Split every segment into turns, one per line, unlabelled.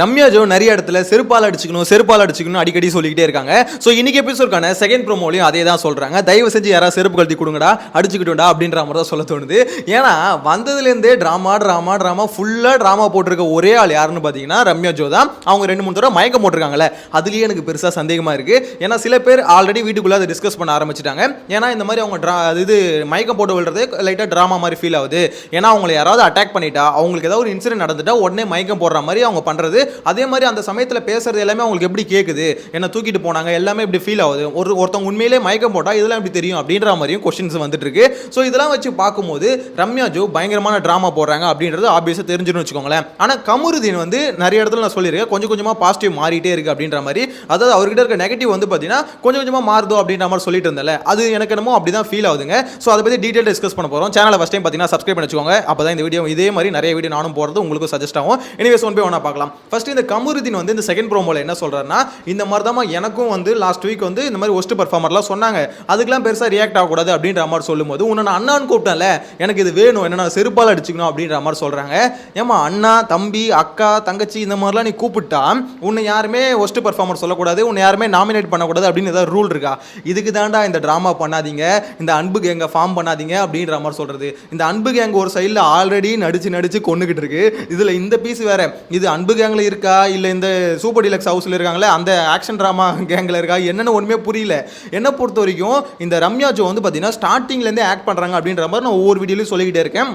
Ramya Joe நிறைய இடத்துல செருப்பால் அடிச்சுக்கணும் செருப்பால் அடிச்சுக்கணும் அடிக்கடி சொல்லிக்கிட்டே இருக்காங்க. ஸோ இன்னைக்கு எபிசோட்கான செகண்ட் ப்ரோமோலையும் அதே தான் சொல்றாங்க. தயவு செஞ்சு யாராவது செருப்பு கழட்டி கொடுங்கடா அடிச்சுக்கிட்டோம்டா அப்படின்ற மாதிரி தான் சொல்ல தோணுது. ஏன்னா வந்ததுலேருந்தே ட்ராமா ட்ராமா ட்ராமா ஃபுல்லாக ட்ராமா போட்டிருக்க ஒரே ஆள் யாருன்னு பார்த்தீங்கன்னா ரம்யா ஜோ தான். அவங்க ரெண்டு மூணு தடவை மயக்கம் போட்டிருக்காங்களே அதுலேயே எனக்கு பெருசாக சந்தேகமாக இருக்குது ஏன்னா சில பேர் ஆல்ரெடி வீட்டுக்குள்ளே அதை டிஸ்கஸ் பண்ண ஆரம்பிச்சிட்டாங்க. ஏன்னா இந்த மாதிரி அவங்க ட்ரா இது மயக்கம் போட்டு விழுறது லைட்டாக ட்ராமா மாதிரி ஃபீல் ஆகுது. ஏன்னா அவங்களை யாராவது அட்டாக் பண்ணிட்டா அவங்களுக்கு ஏதாவது ஒரு இன்சிடென்ட் நடந்துட்டா உடனே மயக்கம் போடுற மாதிரி அவங்க பண்ணுறது அதே மாதிரி அந்த சமயத்தில் பேசுறது எல்லாமே அவங்களுக்கு எப்படி கேட்குது என்ன தூக்கிட்டு போனாங்க எல்லாமே இப்படி ஃபீல் ஆகுது. ஒரு ஒருத்தவங்க உண்மையிலே மயக்கம் போட்டால் இதெல்லாம் எப்படி தெரியும் அப்படின்ற மாதிரியும் கொஸ்டின்ஸ் வந்துட்டு இருக்கு ஸோ இதெல்லாம் வச்சு பார்க்கும்போது ரம்யா ஜோ பயங்கரமான ட்ராமா போடுறாங்க அப்படின்றது ஆப்வியஸாக தெரிஞ்சுன்னு வச்சுக்கோங்களேன். ஆனால் கமருதீன் வந்து நிறைய இடத்துல நான் சொல்லியிருக்கேன் கொஞ்சம் கொஞ்சமாக பாசிட்டிவ் மாறிட்டே இருக்கு அப்படின்ற மாதிரி. அதாவது அவர்கிட்ட இருக்க நெகட்டிவ் வந்து பார்த்தீங்கன்னா கொஞ்சம் கொஞ்சமாக மாறுதோ அப்படின்ற மாதிரி சொல்லிட்டு இருந்தேன் அது எனக்கு என்னமோ அப்படி தான் ஃபீல் ஆகுதுங்க. ஸோ அதை பற்றி டீட்டெயில் டிஸ்கஸ் பண்ண போகிறோம் சேனலை ஃபஸ்ட் டைம் பார்த்தீங்கன்னா சப்ஸ்கிரைப் பண்ணி வச்சுக்கோங்க. அப்போ தான் இந்த வீடியோ இதே மாதிரி நிறைய வீடியோ நானும் போகிறது உங்களுக்கு சஜஸ்ட் ஆகும். எனிவேஸ் ஒன் போய் ஒன்றா பார்க்கலாம். ஃபஸ்ட்டு இந்த கமருதீன் வந்து இந்த செகண்ட் ப்ரோமோல என்ன சொல்கிறாருன்னா இந்த மாதிரி தான் எனக்கும் வந்து லாஸ்ட் வீக் வந்து இந்த மாதிரி ஒஸ்ட் பர்ஃபார்மர்லாம் சொன்னாங்க. அதுக்கெல்லாம் பெருசாக ரியாக்ட் ஆகக்கூடாது அப்படின்ற மாதிரி சொல்லும்போது உன்னை நான் அண்ணான்னு கூப்பிட்டேன்ல. எனக்கு இது வேணும். என்ன நான் செருப்பால் அடிச்சுக்கணும். அப்படின்ற மாதிரி சொல்கிறாங்க ஏமா அண்ணா தம்பி அக்கா தங்கச்சி இந்த மாதிரிலாம் நீ கூப்பிட்டா உன்னை யாருமே ஒஸ்ட் பர்ஃபார்மர் சொல்லக்கூடாது. உன்னை யாருமே நாமினேட் பண்ணக்கூடாது அப்படின்னு ஏதாவது ரூல் இருக்கா? இதுக்கு தாண்டா இந்த ட்ராமா பண்ணாதீங்க. இந்த அன்பு கேங்க ஃபார்ம் பண்ணாதீங்க அப்படின்ற மாதிரி சொல்கிறது இந்த அன்பு கேங் ஒரு சைடில் ஆல்ரெடி நடிச்சு நடிச்சு கொண்டுகிட்டு இருக்கு. இதில் இந்த பீஸ் வேற. இது அன்பு கேங்கில் கேங்ல இருக்கா? இல்லை இந்த சூப்பர் டிலக்ஸ் ஹவுஸ்ல இருக்காங்களே அந்த ஆக்ஷன் ட்ராமா கேங்ல இருக்கா? என்னென்னு ஒன்றுமே புரியல. என்னை பொறுத்த வரைக்கும் இந்த ரம்யா ஜோ வந்து பார்த்தீங்கன்னா ஸ்டார்டிங்லேருந்து ஆக்ட் பண்ணுறாங்க அப்படின்ற மாதிரி நான் ஒவ்வொரு வீடியோலையும் சொல்லிக்கிட்டே இருக்கேன்.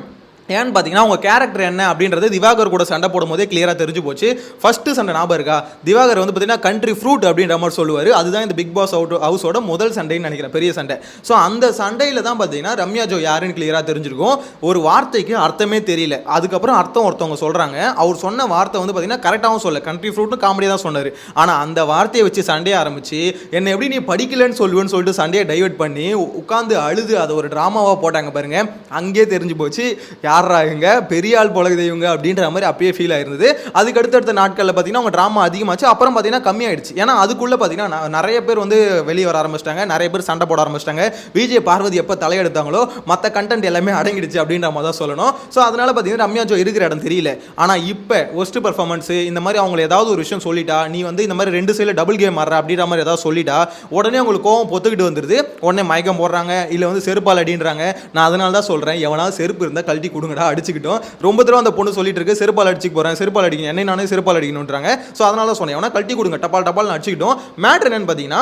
ஏன்னு பார்த்தீங்கன்னா அவங்க கேரக்டர் என்ன அப்படின்றது திவாகர் கூட சண்டை போடும்போதே கிளியராக தெரிஞ்சு போச்சு. ஃபர்ஸ்ட் சண்டை ஞாபகம் இருக்கா? திவாகர் வந்து பார்த்தீங்கன்னா கண்ட்ரி ஃப்ரூட் அப்படின்ற மாதிரி சொல்லுவார். அதுதான் இந்த பிக் பாஸ் அவுட் ஹவுஸோட முதல் சண்டைன்னு நினைக்கிறேன் பெரிய சண்டை. ஸோ அந்த சண்டையில் தான் பார்த்தீங்கன்னா ரம்யா ஜோ யாருன்னு கிளியராக தெரிஞ்சிருக்கும். ஒரு வார்த்தைக்கு அர்த்தமே தெரியல. அதுக்கப்புறம் அர்த்தம் ஒருத்தவங்க சொல்கிறாங்க அவர் சொன்ன வார்த்தை வந்து பார்த்தீங்கன்னா கரெக்டாகவும் சொல்ல கண்ட்ரி ஃப்ரூட்னு காமெடியாக தான் சொன்னார். ஆனால் அந்த வார்த்தையை வச்சு சண்டையை ஆரம்பிச்சு என்னை எப்படி நீ படிக்கலன்னு சொல்லுவேன்னு சொல்லிட்டு சண்டையை டைவெர்ட் பண்ணி உட்காந்து அழுது அதை ஒரு ட்ராமாவாக போட்டாங்க பாருங்கள் அங்கேயே தெரிஞ்சு போச்சு. யார் இவங்க பெரிய ஆள் போல இவங்க அப்படின்ற மாதிரி அப்பயே ஃபீல் ஆயிருந்தது. அதுக்கு அடுத்தடுத்த நாட்களில் பார்த்தீங்கன்னா அவங்க ட்ராமா அதிகமாச்சு. அப்புறம் பார்த்தீங்கன்னா கம்மியாயிடுச்சு. ஏன்னா அதுக்குள்ளே பார்த்தீங்கன்னா நிறைய பேர் வந்து வெளியே வர ஆரம்பிச்சிட்டாங்க. நிறைய பேர் சண்டை போட ஆரம்பிச்சிட்டாங்க. விஜய் பார்வதி எப்போ தலையெடுத்தாங்களோ மற்ற கண்டென்ட் எல்லாமே அடங்கிடுச்சு அப்படின்ற மாதிரி தான் சொல்லணும். ஸோ அதனால பார்த்தீங்கன்னா ரம்யா ஜோ இருக்கிற இடம் தெரியல. ஆனால் இப்போ ஒஸ்ட் பர்ஃபார்மன்ஸ் இந்த மாதிரி அவங்களை ஏதாவது ஒரு விஷயம் சொல்லிட்டா நீ வந்து இந்த மாதிரி ரெண்டு சைடில் டபுள் கேம் ஆடுற அப்படின்ற மாதிரி ஏதாவது சொல்லிட்டா உடனே அவங்களுக்கு கோவம் பொத்துக்கிட்டு வந்துருது. உடனே மயக்கம் போடுறாங்க. இல்லை வந்து செருப்பால் அடின்றாங்க. நான் அதனால தான் சொல்கிறேன் எவனாவது செருப்பு இருந்தால் கழட்டி கொடுங்கடா அடிச்சுக்கிட்டோம். ரொம்ப தடவை அந்த பொண்ணு சொல்லிட்டு இருக்கு செருப்பால் அடிச்சு போகிறேன் செருப்பால் அடிக்கணும் என்னை நானே செருப்பால் அடிக்கணுன்றாங்க ஸோ அதனால சொன்னேன் ஏன்னா கழட்டி கொடுங்க. டப்பால் டப்பால் அடிச்சுக்கிட்டோம். மேட்ரு என்னன்னு பார்த்தீங்கன்னா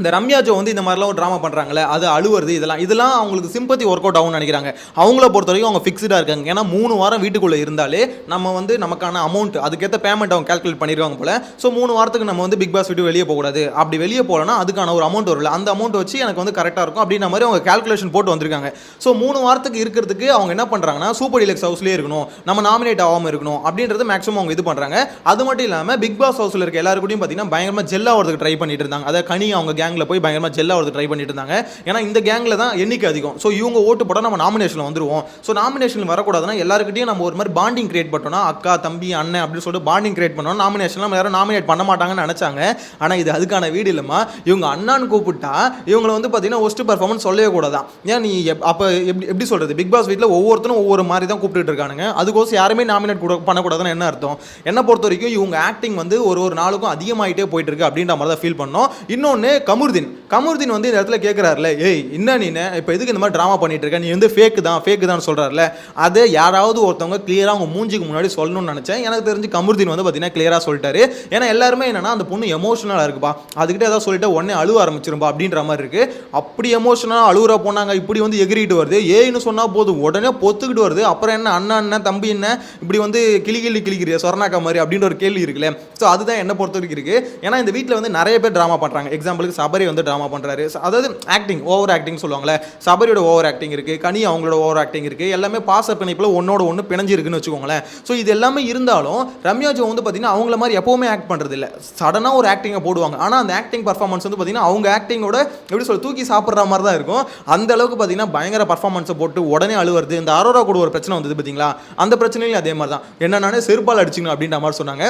இந்த ரம்யா ஜோ வந்து இந்த மாதிரிலாம் ஒரு ட்ராமா பண்ணுறாங்களே அது அழுவுறது இதெல்லாம். இதெல்லாம் அவங்களுக்கு சிம்பத்தி ஒர்க் அவுட் ஆகும்னு நினைக்கிறாங்க. அவங்கள பொறுத்த வரைக்கும் அவங்க ஃபிக்ஸ்டாக இருக்காங்க. ஏன்னா மூணு வாரம் வீட்டுக்குள்ளே இருந்தாலே நம்ம வந்து நமக்கான அமௌண்ட் அதுக்கேற்ற பேமெண்ட் அவங்க கால்குலேட் பண்ணிடுவாங்க போல. ஸோ மூணு வாரத்துக்கு நம்ம வந்து பிக் பாஸ் விட்டு வெளியே போகக்கூடாது. அப்படி வெளியே போகலன்னா அதுக்கான ஒரு அமௌண்ட் வரும்ல. அந்த அமௌண்ட் வச்சு எனக்கு வந்து கரெக்டாக இருக்கும். அப்படின்ற மாதிரி அவங்க கால்குலேஷன் போட்டு வந்திருக்காங்க. ஸோ மூணு வாரத்துக்கு இருக்கிறதுக்கு அவங்க என்ன பண்ணுறாங்கன்னா சூப்பர் டிலக்ஸ் ஹவுஸ்லேயே இருக்கணும். நம்ம நாமினேட் ஆகாமல் இருக்கணும். அப்படின்றது மேக்ஸிமம் அவங்க இது பண்ணுறாங்க அது மட்டும் இல்லாமல் பிக் பாஸ் ஹவுஸில் இருக்க எல்லாருக்கூடையும் பார்த்தீங்கன்னா பயங்கரமாக ஜெல்லாக ஆகிறதுக்கு ட்ரை பண்ணிட்டு இருந்தாங்க. அதை கனி அவங்க கேங் கேங்கில் போய் பயங்கரமாக ஜெல்லாக ஆகிறதுக்கு ட்ரை பண்ணிட்டு இருந்தாங்க ஏன்னா இந்த கேங்கில் தான் எண்ணிக்கை அதிகம். ஸோ இவங்க ஓட்டு போட்டால் நம்ம நாமினேஷனில் வந்துருவோம். ஸோ நாமினேஷன் வரக்கூடாதுன்னா எல்லாருக்கிட்டையும் நம்ம ஒரு மாதிரி பாண்டிங் கிரியேட் பண்ணோம்னா அக்கா தம்பி அண்ணன் அப்படின்னு சொல்லிட்டு பாண்டிங் கிரியேட் பண்ணோம் நாமினேஷன் நம்ம யாரும் நாமினேட் பண்ண மாட்டாங்கன்னு நினச்சாங்க. ஆனால் இது அதுக்கான வீடு இல்லைம்மா. இவங்க அண்ணான்னு கூப்பிட்டா இவங்களை வந்து பார்த்தீங்கன்னா ஒஸ்ட் பர்ஃபார்மன்ஸ் சொல்லவே கூடாதான் ஏன் நீ அப்போ எப்படி எப்படி சொல்கிறது பிக் பாஸ் வீட்டில் ஒவ்வொருத்தரும் ஒவ்வொரு மாதிரி தான் கூப்பிட்டு இருக்கானுங்க. அதுக்கோசம் யாருமே நாமினேட் கூட பண்ணக்கூடாதுன்னு என்ன அர்த்தம்? என்ன பொறுத்த வரைக்கும் இவங்க ஆக்டிங் வந்து ஒரு ஒரு நாளுக்கும் அதிகமாகிட்டே போயிட்டு இருக்கு அப்படின்ற மாதிரி தான் ஃபீல் பண்ணோம். இன்னொன்று கமுர்தீன். கமுர்தீன் வந்து இந்த இடத்துல கேட்குறாருல ஏய் என்ன நீ இப்போ எதுக்கு இந்த மாதிரி ட்ராமா பண்ணிட்டு இருக்க? நீ வந்து ஃபேக்கு தான் ஃபேக்கு தான் சொல்கிறாருல அதை யாராவது ஒருத்தவங்க கிளியராக அவங்க மூஞ்சிக்கு முன்னாடி சொல்லணும்னு நினச்சேன். எனக்கு தெரிஞ்சு கமுர்தீன் வந்து பார்த்தீங்கன்னா கிளியராக சொல்லிட்டாரு. ஏன்னா எல்லாருமே என்னன்னா அந்த பொண்ணு எமோஷனலாக இருக்குப்பா. அதுக்கிட்ட ஏதாவது சொல்லிட்டு உடனே அழுவ ஆரம்பிச்சிருப்பா அப்படின்ற மாதிரி இருக்குது அப்படி எமோஷனலாக அழுவுற போனாங்க இப்படி வந்து எகிரிட்டு வருது. ஏன்னு சொன்னால் போதும். உடனே பொத்துக்கிட்டு வருது. அப்புறம் என்ன அண்ணா அண்ணன் தம்பி என்ன? இப்படி வந்து கிளி கிளி கிளிக்கிறிய சொரணாக்கா மாதிரி அப்படின்ற ஒரு கேள்வி இருக்குல்ல. ஸோ அதுதான் என்ன பொறுத்த வரைக்கும் இருக்குது ஏன்னா இந்த வீட்டில் வந்து நிறைய பேர் ட்ராமா பண்ணுறாங்க எக்ஸாம்பிளுக்கு சபரி வந்து ட்ராமா பண்ணுறாரு அதாவது ஆக்டிங் ஓவர் ஆக்டிங் சொல்லுவாங்களே சபரியோட ஓவர் ஆக்டிங் இருக்குது கனி அவங்களோட ஓவர் ஆக்டிங் இருக்குது எல்லாமே பாச பிணைப்பில் ஒன்னோட ஒன்று பிணைஞ்சிருக்குன்னு வச்சுக்கோங்களேன். ஸோ இது எல்லாமே இருந்தாலும் ரம்யா ஜோ வந்து பார்த்தீங்கன்னா அவங்கள மாதிரி எப்போவுமே ஆக்ட் பண்ணுறது இல்லை சடனாக ஒரு ஆக்டிங்கை போடுவாங்க. ஆனால் அந்த ஆக்டிங் பர்ஃபார்மன்ஸ் வந்து பார்த்தீங்கன்னா அவங்க ஆக்டிங்கோட எப்படி சொல்ல தூக்கி சாப்பிட்ற மாதிரி தான் இருக்கும். அந்த அளவுக்கு பார்த்தீங்கன்னா பயங்கர பர்ஃபார்மன்ஸை போட்டு உடனே அழுவுறது இந்த அரோரா கூட ஒரு பிரச்சனை வந்தது பார்த்தீங்களா அந்த பிரச்சனையும் அதே மாதிரி தான். என்னென்னா செருப்பால் அடிச்சுக்கணும் அப்படின்ற மாதிரி சொன்னாங்க.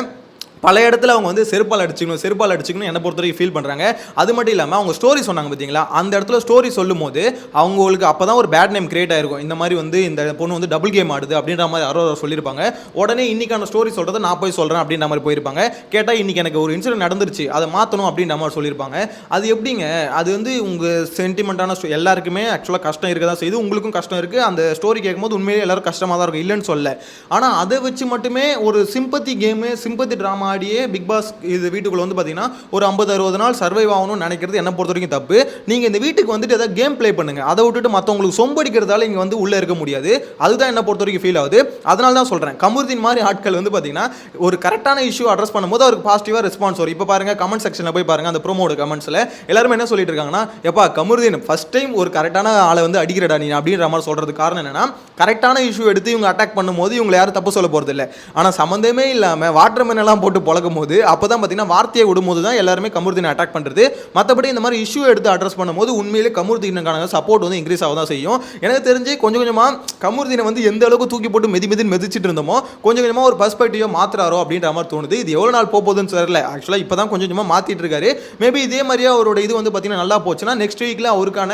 பல இடத்துல அவங்க வந்து செருப்பால் அடிச்சுக்கணும் செருப்பால் அடிச்சுக்கணும் என்னை பொறுத்த வரைக்கும் ஃபீல் பண்ணுறாங்க அது மட்டும் இல்லாமல் அவங்க ஸ்டோரி சொன்னாங்க பார்த்தீங்களா அந்த இடத்துல ஸ்டோரி சொல்லும் போது அவங்களுக்கு அப்போ தான் ஒரு பேட் நேம் கிரியேட் ஆயிருக்கும். இந்த மாதிரி வந்து இந்த பொண்ணு வந்து டபுள் கேம் ஆடுது அப்படின்ற மாதிரி யாரோ சொல்லியிருப்பாங்க. உடனே இன்னைக்கான ஸ்டோரி சொல்கிறத நான் போய் சொல்கிறேன் அப்படின்ற மாதிரி போயிருப்பாங்க. கேட்டால் இன்னைக்கு எனக்கு ஒரு இன்சிடென்ட் நடந்துருச்சு அதை மாற்றணும் அப்படின்ற மாதிரி சொல்லியிருப்பாங்க. அது எப்படிங்க? அது வந்து உங்கள் சென்டிமெண்ட்டான எல்லாருக்குமே ஆக்சுவலாக கஷ்டம் இருக்க தான் செய்யுது. உங்களுக்கும் கஷ்டம் இருக்குது அந்த ஸ்டோரி கேட்கும்போது உண்மையிலே எல்லாரும் கஷ்டமாக தான் இருக்கும். இல்லைன்னு சொல்ல ஆனால் அதை வச்சு மட்டுமே ஒரு சிம்பத்தி கேமு சிம்பத்தி ட்ராமா முன்னாடியே பிக் பாஸ் இது வீட்டுக்குள்ளே வந்து பார்த்தீங்கன்னா ஒரு ஐம்பது அறுபது நாள் சர்வைவ் ஆகணும்னு நினைக்கிறது என்ன பொறுத்த வரைக்கும் தப்பு. நீங்கள் இந்த வீட்டுக்கு வந்துட்டு ஏதாவது கேம் ப்ளே பண்ணுங்கள் அதை விட்டுட்டு மற்றவங்களுக்கு சொம்படிக்கிறதால இங்கே வந்து உள்ளே இருக்க முடியாது. அதுதான் என்ன பொறுத்த வரைக்கும் ஃபீல் ஆகுது. அதனால தான் சொல்கிறேன் கமுருதீன் மாதிரி ஆட்கள் வந்து பார்த்தீங்கன்னா ஒரு கரெக்டான இஷ்யூ அட்ரஸ் பண்ணும்போது அவருக்கு பாசிட்டிவாக ரெஸ்பான்ஸ் வரும். இப்போ பாருங்கள் கமெண்ட் செக்ஷனில் போய் பாருங்கள் அந்த ப்ரோமோட கமெண்ட்ஸில் எல்லாருமே என்ன சொல்லிட்டு இருக்காங்கன்னா எப்பா கமுருதீன் ஃபர்ஸ்ட் டைம் ஒரு கரெக்டான ஆளை வந்து அடிக்கிறடா நீ? அப்படின்ற மாதிரி சொல்கிறது காரணம் என்னென்னா கரெக்டான இஷ்யூ எடுத்து இவங்க அட்டாக் பண்ணும்போது இவங்களை யாரும் தப்பு சொல்ல போகிறது இல்லை ஆனால் சம்மந்தமே இல்லாமல் வாட்டர் எல்லாம் போட்டு பழகும் போது அப்போ தான் பார்த்தீங்கன்னா வார்த்தையை விடும்போது தான் எல்லாருமே கமுருதீனை அட்டாக் பண்ணுறது மற்றபடி இந்த மாதிரி இஷ்யூ எடுத்து அட்ரஸ் பண்ணும்போது உண்மையிலே கமுருதீனுக்கான சப்போர்ட் வந்து இன்க்ரீஸ் ஆக தான் செய்யும். எனக்கு தெரிஞ்சு கொஞ்சம் கொஞ்சமாக கமுருதீனை வந்து எந்த அளவுக்கு தூக்கி போட்டு மெதி மெதின்னு மெதிச்சிட்டு இருந்தோமோ கொஞ்சம் கொஞ்சமாக ஒரு பர்ஸ்பெக்டிவோ மாற்றுறாரோ அப்படின்ற மாதிரி தோணுது. இது எவ்வளோ நாள் போகுதுன்னு தெரியல. ஆக்சுவலாக இப்போ தான் கொஞ்சம் கொஞ்சமாக மாற்றிட்டு இருக்காரு. மேபி இதே மாதிரியே அவரோட இது வந்து பார்த்தீங்கன்னா நல்லா போச்சுன்னா நெக்ஸ்ட் வீக்கில் அவருக்கான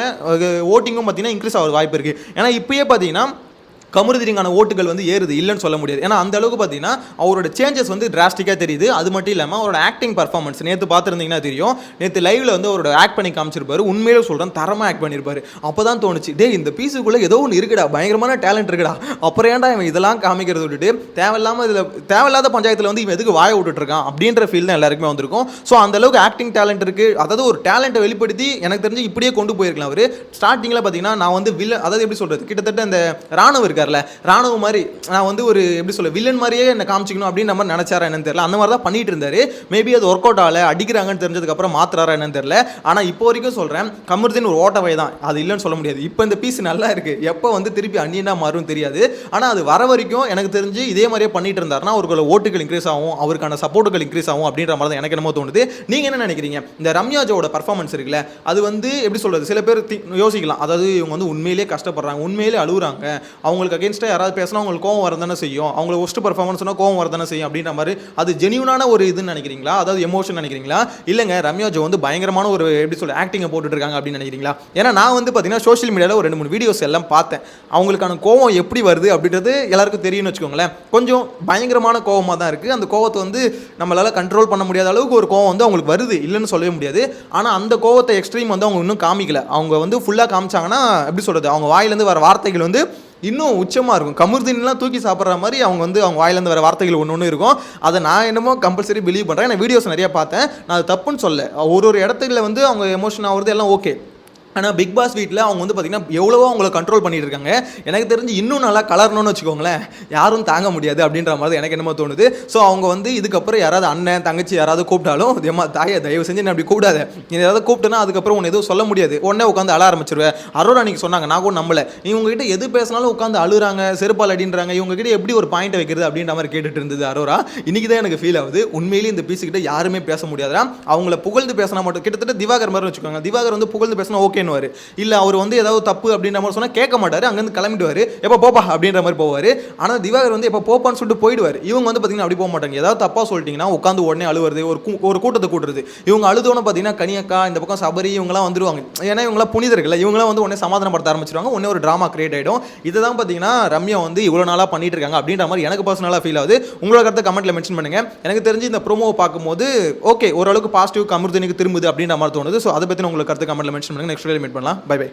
ஓட்டிங்கும் பார்த்தீங்கன்னா இன்க்ரீஸ் ஆகிற வாய்ப்பு இருக்குது ஏன்னா இப்போயே பார்த்தீங்கன்னா கமருதீனுக்கான ஓட்டுகள் வந்து ஏறுது இல்லைன்னு சொல்ல முடியாது. ஏன்னா அந்த அளவுக்கு பார்த்தீங்கன்னா அவரோட சேஞ்சஸ் வந்து டிராஸ்டிக்காக தெரியுது. அது மட்டும் இல்லாமல் அவரோட ஆக்டிங் பர்ஃபார்மன்ஸ் நேற்று பார்த்துருந்தீங்கன்னா தெரியும். நேற்று லைவ்ல வந்து அவரோட ஆக்ட் பண்ணி காமிச்சிருப்பாரு. உண்மையிலே சொல்கிறேன் தரமாக ஆக்ட் பண்ணியிருப்பாரு அப்போ தான் தோணுச்சு டே இந்த பீஸுக்குள்ளே ஏதோ ஒன்று இருக்குடா பயங்கரமான டேலண்ட் இருக்குடா. அப்புறம் ஏன்டா இவன் இதெல்லாம் காமிக்கிறது விட்டுட்டு தேவையில்லாமல் இதில் தேவையில்லாத பஞ்சாயத்தில் வந்து இவன் எதுக்கு வாய விட்டுட்ருக்கான் அப்படின்ற ஃபீல் தான் எல்லாருக்குமே வந்திருக்கும். ஸோ அந்த அளவுக்கு ஆக்டிங் டேலண்ட் இருக்குது அதாவது ஒரு டேலண்ட்டை வெளிப்படுத்தி எனக்கு தெரிஞ்சு இப்படியே கொண்டு போயிருக்கலாம் அவர். ஸ்டார்டிங்கில் பார்த்தீங்கன்னா நான் வந்து வில்ல அதாவது எப்படி சொல்கிறது கிட்டத்தட்ட இந்த ராணுவ இருக்கார்ல ராணுவ மாதிரி நான் வந்து ஒரு எப்படி சொல்ல வில்லன் மாதிரியே என்ன காமிச்சிக்கணும் அப்படின்னு நம்ம நினைச்சாரா என்னன்னு தெரியல. அந்த மாதிரி தான் பண்ணிட்டு இருந்தாரு. மேபி அது ஒர்க் அவுட் ஆகலை அடிக்கிறாங்கன்னு தெரிஞ்சதுக்கப்புறம் மாத்துறாரா என்னன்னு தெரியல. ஆனால் இப்போ வரைக்கும் சொல்கிறேன் கமருதீன் ஒரு ஓட்டவை தான். அது இல்லைன்னு சொல்ல முடியாது. இப்போ இந்த பீஸ் நல்லா இருக்கு. எப்போ வந்து திருப்பி அன்னியனா மாறும் தெரியாது. ஆனால் அது வர வரைக்கும் எனக்கு தெரிஞ்சு இதே மாதிரியே பண்ணிட்டு இருந்தாருன்னா அவருக்குள்ள ஓட்டுகள் இன்க்ரீஸ் ஆகும் அவருக்கான சப்போர்ட்டுகள் இன்க்ரீஸ் ஆகும் அப்படின்ற மாதிரி தான் எனக்கு என்னமோ தோணுது. நீங்கள் என்ன நினைக்கிறீங்க? இந்த ரம்யாஜோட பர்ஃபார்மன்ஸ் இருக்குல்ல அது வந்து எப்படி சொல்றது சில பேர் யோசிக்கலாம். அதாவது இவங்க வந்து உண்மையிலேயே கஷ்டப்படுறாங்க உண்மையிலே அழுகுறாங்க. அவங்களுக்கு அகேன்ஸ்டாக யாராவது பேசினா அவங்களுக்கு கோவம் வரதானே செய்யும். அவங்களுக்கு ஒஸ்ட் பர்ஃபார்மன்ஸ்னா கோவம் வரதானே செய்யும் அப்படின்ற மாதிரி. அது ஜெனியூனான ஒரு இதுன்னு நினைக்கிறீங்களா? அதாவது எமோஷன் நினைக்கிறீங்களா? இல்லைங்க ரம்யா ஜோ வந்து பயங்கரமான ஒரு எப்படி சொல்ல ஆக்டிங்கை போட்டுட்டு இருக்காங்க அப்படின்னு நினைக்கிறீங்களா? ஏன்னா நான் வந்து பார்த்தீங்கன்னா சோஷியல் மீடியாவில் ஒரு ரெண்டு மூணு வீடியோஸ் எல்லாம் பார்த்தேன். அவங்களுக்கான கோவம் எப்படி வருது அப்படின்றது எல்லாருக்கும் தெரியும்னு வச்சுக்கோங்களேன். கொஞ்சம் பயங்கரமான கோவமாக தான் இருக்குது அந்த கோவத்தை வந்து நம்மளால் கண்ட்ரோல் பண்ண முடியாத அளவுக்கு ஒரு கோவம் வந்து அவங்களுக்கு வருது. இல்லைன்னு சொல்லவே முடியாது. ஆனால் அந்த கோவத்தை எக்ஸ்ட்ரீம் வந்து அவங்க இன்னும் காமிக்கல. அவங்க வந்து ஃபுல்லாக காமிச்சாங்கன்னா எப்படி சொல்கிறது அவங்க வாயிலேருந்து வர வார்த்தைகள் வந்து இன்னும் உச்சமாக இருக்கும். கமுர்தீன்லாம் தூக்கி சாப்பிட்ற மாதிரி அவங்க வந்து அவங்க வாயிலேருந்து வர வார்த்தைகள் ஒன்று ஒன்று இருக்கும். அதை நான் என்னமோ கம்பல்சரி பிலீவ் பண்ணுறேன் நான் வீடியோஸ் நிறைய பார்த்தேன். நான் அது தப்புன்னு சொல்ல ஒரு ஒரு இடத்துல வந்து அவங்க எமோஷன் ஆகுறது எல்லாம் ஓகே ஆனால் பிக் பாஸ் வீட்டில் அவங்க வந்து பார்த்தீங்கன்னா எவ்வளவோ அவங்கள கண்ட்ரோல் பண்ணிட்டு இருக்காங்க. எனக்கு தெரிஞ்சு இன்னும் நல்லா கலரணும்னு வச்சுக்கோங்களேன். யாரும் தாங்க முடியாது அப்படின்ற மாதிரி எனக்கு என்னமோ தோணுது. ஸோ அவங்க வந்து இதுக்கப்புறம் யாராவது அண்ணன் தங்கச்சி யாராவது கூப்பிட்டாலும் ஏமா தாயை தயவு செஞ்சு நான் அப்படி கூப்பிடாத. நீ ஏதாவது கூப்பிட்டேன்னா அதுக்கப்புறம் உன்னை எதுவும் சொல்ல முடியாது. உடனே உட்காந்து அழ ஆரம்பிச்சிருவேன். அரோரா அன்னைக்கு சொன்னாங்க நான் கூட நம்பலை. நீ உங்ககிட்ட எது பேசினாலும் உட்காந்து அழுகிறாங்க செருப்பால் அடின்றாங்க. இவங்ககிட்ட எப்படி ஒரு பாயிண்ட் வைக்கிறது? அப்படின்ற மாதிரி கேட்டுட்டு இருந்தது அரோரா. இன்னைக்கு தான் எனக்கு ஃபீல் ஆகுது. உண்மையிலேயே இந்த பீஸுக்கிட்ட யாருமே பேச முடியாதுடா. அவங்கள புகழ்ந்து பேசினா மட்டும் கிட்டத்தட்ட திவாகர் மாதிரி வச்சுக்கோங்க. திவாகர் வந்து புகழ்ந்து பேசினா ஓகேன்னு இல்ல அவர் வந்து ஏதாவது தப்பு அப்படின்ற மாதிரி சொன்னா கேட்க மாட்டார். அங்கேருந்து கிளம்பிடுவார். எப்போ போப்பா? அப்படின்ற மாதிரி போவார். ஆனால் திவாகர் வந்து எப்போ போப்பான்னு சொல்லிட்டு போயிடுவார். இவங்க வந்து பார்த்தீங்கன்னா அப்படி போக மாட்டாங்க. ஏதாவது தப்பாக சொல்லிட்டீங்கன்னா உட்காந்து உடனே அழுவுறது ஒரு கூ- ஒரு கூட்டத்தை கூட்டுறது. இவங்க அழுதோன்னு பார்த்தீங்கன்னா கனியக்கா இந்த பக்கம் சபரி இவங்கலாம் வந்துருவாங்க. ஏன்னா இவங்களாம் புனிதர்கள் இவங்களாம் வந்து உடனே சமாதானப்படுத்த ஆரம்பிச்சிருவாங்க. உடனே ஒரு ட்ராமா கிரியேட் ஆயிடும். இதை தான் பார்த்தீங்கன்னா ரம்யா வந்து இவ்வளோ நாளாக பண்ணிட்டு இருக்காங்க அப்படின்ற மாதிரி எனக்கு பர்சனலாக ஃபீல் ஆகுது. உங்களோட கருத்தை கமெண்ட்ல மென்ஷன் பண்ணுங்க. எனக்கு தெரிஞ்சு இந்த ப்ரோமோவை பார்க்கும்போது ஓகே ஓரளவுக்கு பாசிட்டிவ் கமிர்தனுக்கு திரும்புது அப்படின்ற மாதிரி தோணுது. ஸோ அதை பற்றி உங்களுக்கு கருத்து கமெண்ட்டில் மென்ஷன் பண்ணுங்க. நெக்ஸ்ட் மீட் பண்ணலாம். Bye bye